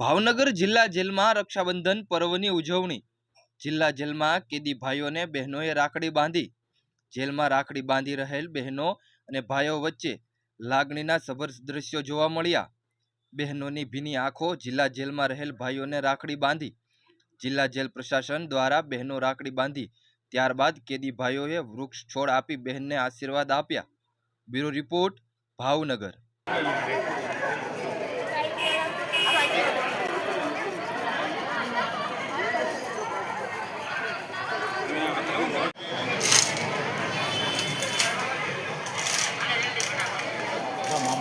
ભાવનગર જિલ્લા જેલમાં રક્ષાબંધન પર્વની ઉજવણી. જિલ્લા જેલમાં કેદી ભાઈઓને બહેનોએ રાખડી બાંધી. જેલમાં રાખડી બાંધી રહેલ બહેનો અને ભાઈઓ વચ્ચે લાગણીના સભર દ્રશ્યો જોવા મળ્યા. બહેનોની ભીની આંખો જિલ્લા જેલમાં રહેલ ભાઈઓને રાખડી બાંધી. જિલ્લા જેલ પ્રશાસન દ્વારા બહેનો રાખડી બાંધી. ત્યારબાદ કેદી ભાઈઓએ વૃક્ષ છોડ આપી બહેનને આશીર્વાદ આપ્યા. Bureau report, Bhavnagar.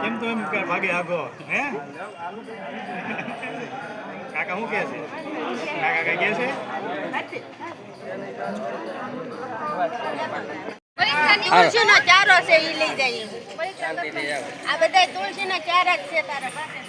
કેમ તો એમ કે ભાગે આગો હે? કાકા શું કે છે? કાકા કઈ કે છે? તુલસીનો ચારો છે એ લઈ જાય. આ બધા તુલસીના ચારા જ છે તારા પાસે